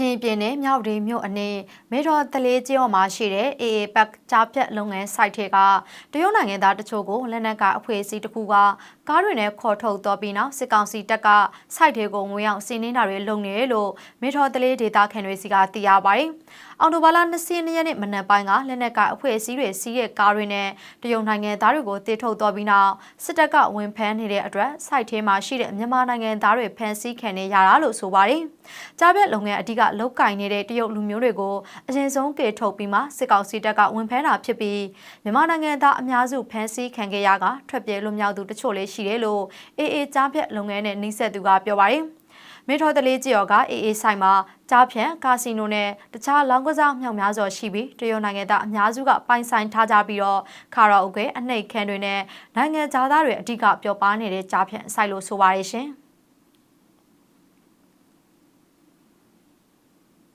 ရင်ပြည်နယ်မြောက်ရီမြို့အနီးမေတော်တလေးကျောင်းမှာရှိတဲ့ AA ပတ်ကြားဖြတ်လုပ်ငန်း site ထဲကတရုတ်နိုင်ငံသားတချို့ကိုလက်နက်ကအဖွဲ့အစည်းတစ်ခုကကားတွေနဲ့ခေါ်ထုတ်တော်ပြီးနောက်စစ်ကောင်စီတပ်က site ထဲကိုဝင်ရောက်စီးနင်းတာတွေလုပ်နေတယ်လို့မေတော်တလေးဒေတာခန်တွေစီကသိရပါတယ်။အော်တိုဘာလ22ရက်နေ့မနက်ပိုင်းကလက်နက်ကအဖွဲ့အစည်းတွေစီးရဲ့ကားတွေနဲ့တရုတ်နိုင်ငံသားတွေကိုတေထုတ်တော်ပြီးနောက်စစ်တပ်ကဝင်ဖမ်းနေတဲ့အတွက် site ထဲမှာရှိတဲ့မြန်မာနိုင်ငံသားတွေဖမ်းဆီးခံနေရတာလို့ဆိုပါတယ်။ကြားဖြတ်လုပ်ငန်းအဓိကလောက်ကင်နေတဲ့တရုတ်လူမျိုးတွေကိုအရင်ဆုံးကေထုတ်ပြီးမှစစ်ကောင်စီတပ်ကဝင်ဖမ်းတာဖြစ်ပြီးမြန်မာနိုင်ငံသားအများစုဖမ်းဆီးခံခဲ့ရကထွက်ပြေးလွတ်မြောက်သူတချို့လည်းရှိတယ်လို့အေအေကြားဖြတ်လုပ်ငန်းနဲ့နှိစက်သူကပြောပါတယ်။မေထော်တလေးကြီးရောကအေအေဆိုင်မှာကြားဖြန့်ကာစီနိုနဲ့တခြားလောင်းကစားမြောက်များစွာရှိပြီးတရုတ်နိုင်ငံသားအများစုကပိုင်ဆိုင်ထားကြပြီးတော့ခါရာအိုကေအနှိတ်ခမ်းတွေနဲ့နိုင်ငံသားတွေအဓိကပျော်ပါနေတဲ့ကြားဖြန့်ဆိုင်လို့ဆိုပါရရှင်။